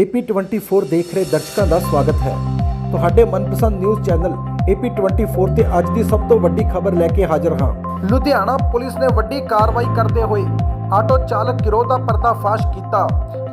AP24 ਦੇਖ ਰਹੇ ਦਰਸ਼ਕਾਂ ਦਾ ਸਵਾਗਤ ਹੈ। ਤੁਹਾਡੇ ਮਨਪਸੰਦ ਨਿਊਜ਼ ਚੈਨਲ AP24 ਤੇ ਅੱਜ ਦੀ ਸਭ ਤੋਂ ਵੱਡੀ ਖਬਰ ਲੈ ਕੇ ਹਾਜ਼ਰ ਹਾਂ। ਲੁਧਿਆਣਾ ਪੁਲਿਸ ਨੇ ਵੱਡੀ ਕਾਰਵਾਈ ਕਰਦੇ ਹੋਏ ਆਟੋ ਚਾਲਕ ਗਿਰੋਹ ਦਾ ਪਰਦਾਫਾਸ਼ ਕੀਤਾ।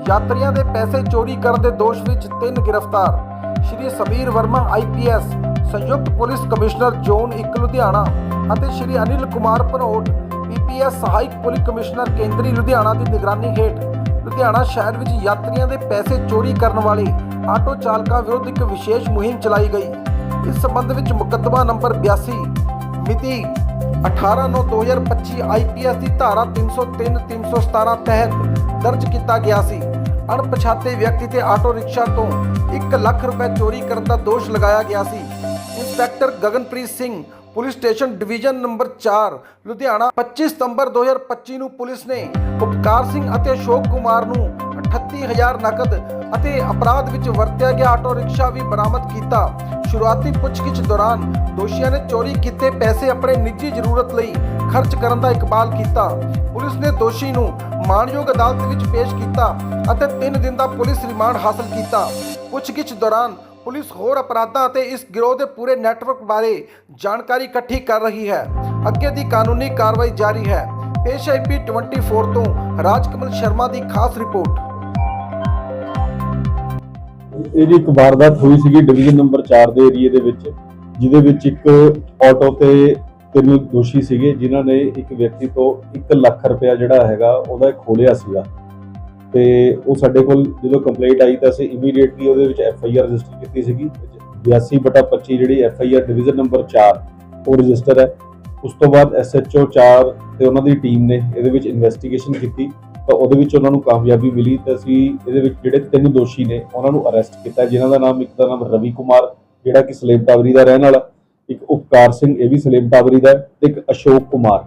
ਯਾਤਰੀਆਂ ਦੇ ਪੈਸੇ ਚੋਰੀ ਕਰਨ ਦੇ ਦੋਸ਼ ਵਿੱਚ ਤਿੰਨ ਗ੍ਰਿਫਤਾਰ। ਸ਼੍ਰੀ ਸਮੀਰ ਵਰਮਾ ਆਈਪੀਐਸ ਸੰਯੁਕਤ ਪੁਲਿਸ ਕਮਿਸ਼ਨਰ ਜ਼ੋਨ 1 ਲੁਧਿਆਣਾ ਅਤੇ ਸ਼੍ਰੀ ਅਨਿਲ ਕੁਮਾਰ ਭਨੋਟ ਪੀਪੀਐਸ ਸਹਾਇਕ ਪੁਲਿਸ ਕਮਿਸ਼ਨਰ ਕੇਂਦਰੀ ਲੁਧਿਆਣਾ ਦੀ ਨਿਗਰਾਨੀ ਹੇਠ ਲੁਧਿਆਣਾ ਸ਼ਹਿਰ ਵਿੱਚ ਯਾਤਰੀਆਂ ਦੇ ਪੈਸੇ ਚੋਰੀ ਕਰਨ ਵਾਲੇ ਆਟੋ ਚਾਲਕਾਂ ਵਿਰੁੱਧ ਇੱਕ ਵਿਸ਼ੇਸ਼ ਮੁਹਿੰਮ ਚਲਾਈ ਗਈ। ਇਸ ਸੰਬੰਧ ਵਿੱਚ ਮੁਕੱਦਮਾ ਨੰਬਰ 82 ਮਿਤੀ 18/9/2025 ਆਈਪੀਐਸ ਦੀ ਧਾਰਾ 303 317 ਤਹਿਤ ਦਰਜ ਕੀਤਾ ਗਿਆ ਸੀ। ਅਣਪਛਾਤੇ ਵਿਅਕਤੀ ਤੇ ਆਟੋ ਰਿਕਸ਼ਾ ਤੋਂ 1 ਲੱਖ ਰੁਪਏ ਚੋਰੀ ਕਰਨ ਦਾ ਦੋਸ਼ ਲਗਾਇਆ ਗਿਆ ਸੀ। Inspector Gaganpreet Singh police station division number 4 Ludhiana 25 ਸਤੰਬਰ 2025 ਨੂੰ ਪੁਲਿਸ ਨੇ ਉਪਕਾਰ ਸਿੰਘ ਅਤੇ ਅਸ਼ੋਕ ਕੁਮਾਰ ਨੂੰ 38000 ਨਕਦ ਅਤੇ ਅਪਰਾਧ ਵਿੱਚ ਵਰਤਿਆ ਗਿਆ ਆਟੋ ਰਿਕਸ਼ਾ ਵੀ ਬਰਾਮਦ ਕੀਤਾ। ਸ਼ੁਰੂਆਤੀ ਪੁੱਛਗਿੱਛ ਦੌਰਾਨ ਦੋਸ਼ੀਆਂ ਨੇ ਚੋਰੀ ਕੀਤੇ ਪੈਸੇ ਆਪਣੇ ਨਿੱਜੀ ਜ਼ਰੂਰਤ ਲਈ ਖਰਚ ਕਰਨ ਦਾ ਇਕਬਾਲ ਕੀਤਾ। ਪੁਲਿਸ ਨੇ ਦੋਸ਼ੀ ਨੂੰ ਮਾਣਯੋਗ ਅਦਾਲਤ ਵਿੱਚ ਪੇਸ਼ ਕੀਤਾ ਅਤੇ 3 ਦਿਨ ਦਾ ਪੁਲਿਸ ਰਿਮਾਂਡ ਹਾਸਲ ਕੀਤਾ। ਪੁੱਛਗਿੱਛ ਦੌਰਾਨ ਪੁਲਿਸ ਹੋਰ ਅਪਰਾਧਾਂ ਅਤੇ ਇਸ ਗਿਰੋਹ ਦੇ ਪੂਰੇ ਨੈਟਵਰਕ ਬਾਰੇ ਜਾਣਕਾਰੀ ਇਕੱਠੀ ਕਰ ਰਹੀ ਹੈ। ਅੱਗੇ ਦੀ ਕਾਨੂੰਨੀ ਕਾਰਵਾਈ ਜਾਰੀ ਹੈ। ਪੇਸ਼ ਹੈ 24 ਤੋਂ ਰਾਜਕਮਲ ਸ਼ਰਮਾ ਦੀ ਖਾਸ ਰਿਪੋਰਟ। ਇਹ ਇੱਕ ਵਾਰਦਾਤ ਹੋਈ ਸੀਗੀ ਡਿਵੀਜ਼ਨ ਨੰਬਰ 4 ਦੇ ਏਰੀਏ ਦੇ ਵਿੱਚ, ਜਿਹਦੇ ਵਿੱਚ ਇੱਕ ਆਟੋ ਤੇ ਤਿੰਨ ਦੋਸ਼ੀ ਸੀਗੇ, ਜਿਨ੍ਹਾਂ ਨੇ ਇੱਕ ਵਿਅਕਤੀ ਤੋਂ 1 ਲੱਖ ਰੁਪਇਆ ਜਿਹੜਾ ਹੈਗਾ, ਉਹਦਾ ਖੋਲਿਆ ਸੀਗਾ। ਤੇ ਉਹ ਸਾਡੇ ਕੋਲ ਜਦੋਂ ਕੰਪਲੇਂਟ ਆਈ ਤਾਂ ਅਸੀਂ ਇਮੀਡੀਏਟਲੀ ਉਹਦੇ ਵਿੱਚ ਐਫ ਆਈ ਆਰ ਰਜਿਸਟਰ ਕੀਤੀ ਸੀਗੀ। 82/25 ਜਿਹੜੀ F I R division number 4 ਉਹ ਰਜਿਸਟਰ ਹੈ। ਉਸ ਤੋਂ ਬਾਅਦ ਐਸ ਐਚ ਓ 4 ਤੇ ਉਹਨਾਂ ਦੀ ਟੀਮ ਨੇ ਇਹਦੇ ਵਿੱਚ ਇਨਵੈਸਟੀਗੇਸ਼ਨ ਕੀਤੀ। ਤਾਂ ਉਹਦੇ ਵਿੱਚ ਉਹਨਾਂ ਨੂੰ ਕਾਮਯਾਬੀ ਮਿਲੀ ਤਾਂ ਅਸੀਂ ਇਹਦੇ ਵਿੱਚ ਜਿਹੜੇ ਤਿੰਨ ਦੋਸ਼ੀ ਨੇ ਉਹਨਾਂ ਨੂੰ ਅਰੈਸਟ ਕੀਤਾ ਜਿਨ੍ਹਾਂ ਦਾ ਨਾਮ ਇੱਕ ਦਾ ਨਾਮ ਰਵੀ ਕੁਮਾਰ ਜਿਹੜਾ ਕਿ ਸਲੇਮ ਟਾਵਰੀ ਦਾ ਰਹਿਣ ਵਾਲਾ ਇੱਕ ਉਪਕਾਰ ਸਿੰਘ ਇਹ ਵੀ ਸਲੇਮ ਟਾਵਰੀ ਦਾ ਹੈ, ਤੇ ਇੱਕ ਅਸ਼ੋਕ ਕੁਮਾਰ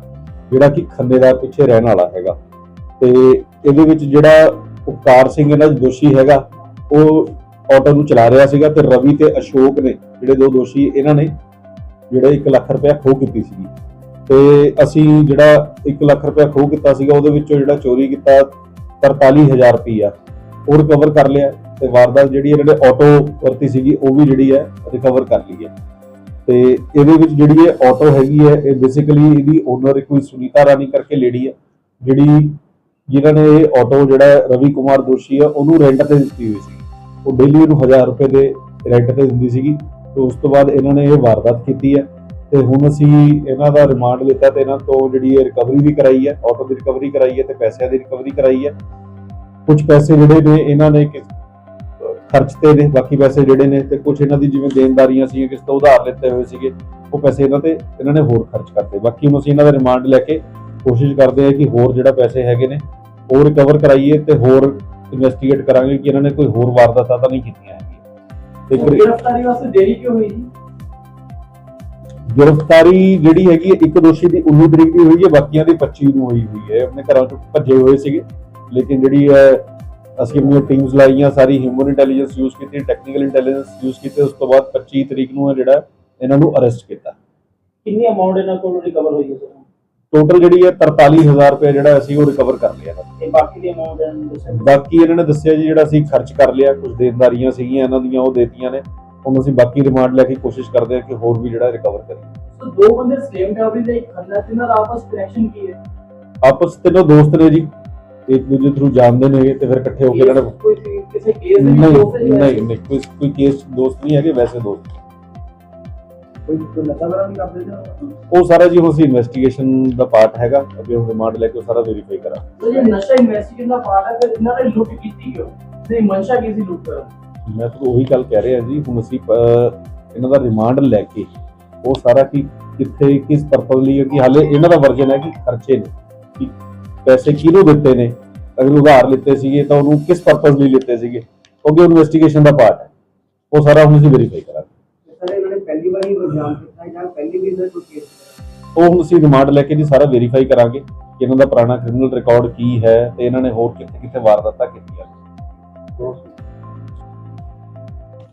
ਜਿਹੜਾ ਕਿ ਖੰਨੇਦਾਰ ਪਿੱਛੇ ਰਹਿਣ ਵਾਲਾ ਹੈਗਾ। ਤੇ ਇਹਦੇ ਵਿੱਚ ਜਿਹੜਾ ਉਪਕਾਰ ਸਿੰਘ ਇਹਨਾਂ ਦਾ ਦੋਸ਼ੀ ਹੈਗਾ, ਉਹ ਆਟੋ ਨੂੰ ਚਲਾ ਰਿਹਾ ਸੀਗਾ ਤੇ ਰਵੀ ਤੇ ਅਸ਼ੋਕ ਨੇ, ਜਿਹੜੇ ਦੋ ਦੋਸ਼ੀ ਇਹਨਾਂ ਨੇ, ਜਿਹੜੇ 1 ਲੱਖ ਰੁਪਇਆ ਖੋਹ ਕੀਤੀ ਸੀਗੀ। ਤੇ ਅਸੀਂ ਜਿਹੜਾ 1 ਲੱਖ ਰੁਪਇਆ ਖੋਹ ਕੀਤਾ ਸੀਗਾ, ਉਹਦੇ ਵਿੱਚੋਂ ਜਿਹੜਾ ਚੋਰੀ ਕੀਤਾ 43000 ਰੁਪਇਆ ਉਹ ਰਿਕਵਰ ਕਰ ਲਿਆ ਤੇ ਵਾਰਦਾਤ ਜਿਹੜੀ ਇਹਨਾਂ ਨੇ ਆਟੋ ਵਰਤੀ ਸੀਗੀ, ਉਹ ਵੀ ਜਿਹੜੀ ਹੈ ਰਿਕਵਰ ਕਰ ਲਈ ਹੈ। ਤੇ ਇਹਦੇ ਵਿੱਚ ਜਿਹੜੀ ਇਹ ਆਟੋ ਹੈਗੀ ਹੈ, ਇਹ ਬੇਸਿਕਲੀ ਇਹਦੀ ਓਨਰ ਕੋਈ ਸੁਨੀਤਾ ਰਾਣੀ ਕਰਕੇ ਲੇਡੀ ਹੈ, ਜਿਹੜੀ ਜਿਨ੍ਹਾਂ ਨੇ ਇਹ ਆਟੋ ਜਿਹੜਾ ਰਵੀ ਕੁਮਾਰ ਦੋਸ਼ੀ ਹੈ, ਉਹਨੂੰ ਰੈਂਟ ਤੇ ਦਿੱਤੀ ਹੋਈ ਸੀ। ਉਹ ਡੇਲੀ ਨੂੰ 1000 ਰੁਪਏ ਦੇ ਰੈਂਟ ਤੇ ਦਿੰਦੀ ਸੀਗੀ ਤੇ ਉਸ ਤੋਂ ਬਾਅਦ ਇਹਨਾਂ ਨੇ ਇਹ ਵਾਰਦਾਤ ਕੀਤੀ ਹੈ ਤੇ ਹੁਣ ਅਸੀਂ ਇਹਨਾਂ ਦਾ ਰਿਮਾਂਡ ਲਿੱਤਾ ਤੇ ਇਹਨਾਂ ਤੋਂ ਜਿਹੜੀ ਇਹ ਰਿਕਵਰੀ ਵੀ ਕਰਾਈ ਹੈ ਆਟੋ ਦੀ ਰਿਕਵਰੀ ਕਰਾਈ ਹੈ ਤੇ ਪੈਸਿਆਂ ਦੀ ਰਿਕਵਰੀ ਕਰਾਈ ਹੈ। ਕੁਝ ਪੈਸੇ ਜਿਹੜੇ ਨੇ ਇਹਨਾਂ ਨੇ ਕਿਸ ਖਰਚ ਨੇ, ਬਾਕੀ ਪੈਸੇ ਜਿਹੜੇ ਨੇ ਤੇ ਕੁਝ ਇਹਨਾਂ ਦੀ ਜਿਵੇਂ ਦੇਣਦਾਰੀਆਂ ਸੀ ਕਿਸ ਤੋਂ ਉਧਾਰ ਲਿੱਤੇ ਹੋਏ ਸੀਗੇ, ਉਹ ਪੈਸੇ ਇਹਨਾਂ ਤੇ ਇਹਨਾਂ ਨੇ ਹੋਰ ਖਰਚ ਕਰਤੇ। ਬਾਕੀ ਹੁਣ ਅਸੀਂ ਇਹਨਾਂ ਦਾ ਰਿਮਾਂਡ ਲੈ ਕੇ ਕੋਸ਼ਿਸ਼ ਕਰਦੇ ਹਾਂ ਕਿ ਹੋਰ ਜਿਹੜਾ ਪੈਸੇ ਹੈਗੇ ਨੇ ਉਹ ਰਿਕਵਰ ਕਰਾਈਏ ਤੇ ਹੋਰ ਇਨਵੈਸਟੀਗੇਟ ਕਰਾਂਗੇ ਕਿ ਇਹਨਾਂ ਨੇ ਕੋਈ ਹੋਰ ਵਾਰਦਾਤਾਂ ਤਾਂ ਨਹੀਂ ਕੀਤੀਆਂ ਹੈਗੀਆਂ। ਤੇ ਗ੍ਰਿ- ਗ੍ਰਿਫਤਾਰੀ ਵਾਸਤੇ ਦੇਰੀ ਕਿਉਂ ਹੋਈ? ਜੀ ਗ੍ਰਿਫਤਾਰੀ ਜਿਹੜੀ ਹੈਗੀ ਇੱਕ ਦੋਸ਼ੀ ਦੀ 19 ਤਰੀਕ ਦੀ ਹੋਈ ਹੈ ਬਾਕੀਆਂ ਦੀ 25 ਨੂੰ ਹੋਈ ਹੋਈ ਹੈ। ਆਪਣੇ ਘਰਾਂ ਤੋਂ ਭੱਜੇ ਹੋਏ ਸੀਗੇ। ਲੇਕਿਨ ਜਿਹੜੀ ਹੈ ਅਸੀਂ ਆਪਣੀਆਂ ਟੀਮਸ ਲਾਈਆਂ ਸਾਰੀ ਹਿਊਮਨ ਇੰਟੈਲੀਜੈਂਸ ਯੂਜ਼ ਕੀਤੀ ਟੈਕਨੀਕਲ ਇੰਟੈਲੀਜੈਂਸ ਯੂਜ਼ ਕੀਤੀ ਉਸ ਤੋਂ ਬਾਅਦ 25 ਤਰੀਕ ਨੂੰ ਜਿਹੜਾ ਇਹਨਾਂ ਨੂੰ ਅਰੈਸਟ ਕੀਤਾ। ਕਿੰਨੀ ਅਮਾਉਂਟ ਇਹਨਾਂ ਕੋਲ ਰਿਕਵਰ ਹੋਈ ਹੈ ਸਰ ਟੋਟਲ ਜਿਹੜੀ ਹੈ 43000 ਰੁਪਏ ਜਿਹੜਾ ਅਸੀਂ ਉਹ ਰਿਕਵਰ ਕਰ ਲਿਆ। ਹੈ। ਤੇ ਬਾਕੀ ਦੀ ਅਮਾਉਂਟ ਨੂੰ ਬਾਕੀ ਇਹਨਾਂ ਨੇ ਦੱਸਿਆ ਜੀ ਜਿਹੜਾ ਅਸੀਂ ਖਰਚ ਕਰ ਲਿਆ ਕੁਝ ਦੇਣਦਾਰੀਆਂ ਸੀਗੀਆਂ ਇਹਨਾਂ ਦੀਆਂ ਉਹ ਦੇਤੀਆਂ ਨੇ। ਹੁਣ ਅਸੀਂ ਬਾਕੀ ਰਿਮਾਂਡ ਲੈ ਕੇ ਕੋਸ਼ਿਸ਼ ਕਰਦੇ ਹਾਂ ਕਿ ਹੋਰ ਵੀ ਜਿਹੜਾ ਰਿਕਵਰ ਕਰੀਏ। ਸੋ ਦੋ ਬੰਦੇ ਸਲੇਮ ਟਾਵਰੀ ਦੇ ਇੱਕ ਖੰਨਾ ਤਿੰਨਾਂ ਦਾ ਆਪਸ ਕਨੈਕਸ਼ਨ ਕੀ ਹੈ? ਆਪਸ ਚ ਤਿੰਨੋਂ ਦੋਸਤ ਨੇ ਜੀ। ਇੱਕ ਦੂਜੇ ਥਰੂ ਜਾਣਦੇ ਨੇ ਤੇ ਫਿਰ ਇਕੱਠੇ ਹੋ ਕੇ ਇਹਨਾਂ ਨੇ ਕੋਈ ਕਿਸੇ ਕੇਸ ਦੇ ਨਹੀਂ ਵਿੱਚ ਦੋਸਤ ਨਹੀਂ ਨਹੀਂ ਕੋਈ ਕੋਈ ਕੇਸ ਦੋਸਤ ਨਹੀਂ ਹੈਗੇ ਵੈਸੇ ਦੋਸਤ। ਕੋਈ ਕੋਈ ਨਸ਼ਾ ਵਗੈਰਾ ਨਹੀਂ ਕਰਦੇ ਜਾਂ? ਉਹ ਸਾਰਾ ਜੀ ਹੁਣ ਅਸੀਂ ਇਨਵੈਸਟੀਗੇਸ਼ਨ ਦਾ ਪਾਰਟ ਹੈਗਾ ਅੱਗੇ ਹੁਣ ਰਿਮਾਂਡ ਲੈ ਕੇ ਉਹ ਸਾਰਾ ਵੈਰੀਫਾਈ ਕਰਾਂ ਸੋ ਜੇ ਨਸ਼ਾ ਇਨਵੈਸਟੀਗੇਸ਼ਨ ਦਾ ਪਾਰਟ ਹੈ ਫਿਰ ਇਹਨਾਂ ਨੇ ਲੁੱਟ ਕੀਤੀ ਕਿਉਂ? ਨਹੀਂ ਮਨਸ਼ਾ ਕੀ ਸੀ ਲੁੱਟ ਕਰਨ? ਮੈਂ ਤੁਹਾਨੂੰ ਉਹੀ ਗੱਲ ਕਹਿ ਰਿਹਾ ਜੀ ਹੁਣ ਅਸੀਂ ਅਹ, ਇਹਨਾਂ ਦਾ ਰਿਮਾਂਡ ਲੈ ਕੇ ਉਹ ਸਾਰਾ ਕੀ ਕਿੱਥੇ ਕਿਸ ਪਰਪਸ ਲਈ ਹੈ ਕਿ ਹਾਲੇ ਇਹਨਾਂ ਦਾ ਵਰਜਨ ਹੈ ਕਿ ਖਰਚੇ ਨੇ ਕਿ ਪੈਸੇ ਕਿਹਨੂੰ ਦਿੱਤੇ ਨੇ? ਅਗਰ ਉਧਾਰ ਲਿੱਤੇ ਸੀਗੇ ਤਾਂ ਉਹਨੂੰ ਕਿਸ ਪਰਪਸ ਲਈ ਲਿੱਤੇ ਸੀਗੇ? ਕਿਉਂਕਿ ਇਨਵੈਸਟੀਗੇਸ਼ਨ ਦਾ ਪਾਰਟ ਹੈ। ਉਹ ਸਾਰਾ ਹੁਣ ਅਸੀਂ ਵੈਰੀਫਾਈ ਕਰਾਂਗੇ ਸਰ ਇਹਨਾਂ ਨੇ ਪਹਿਲੀ ਵਾਰੀ ਇਲਜ਼ਾਮ ਕੀਤਾ ਜਾਂ ਪਹਿਲੀ ਵੀ ਇਹਨਾਂ ਕੋਈ ਕੇਸ ਉਹ ਹੁਣ ਅਸੀਂ ਰਿਮਾਂਡ ਲੈ ਕੇ ਜੀ ਸਾਰਾ ਵੈਰੀਫਾਈ ਕਰਾਂਗੇ ਕਿ ਇਹਨਾਂ ਦਾ ਪੁਰਾਣਾ ਕ੍ਰਿਮੀਨਲ ਰਿਕਾਰਡ ਕੀ ਹੈ ਤੇ ਇਹਨਾਂ ਨੇ ਹੋਰ ਕਿੱਥੇ ਕਿੱਥੇ ਵਾਰਦਾਤਾਂ ਕੀਤੀਆਂ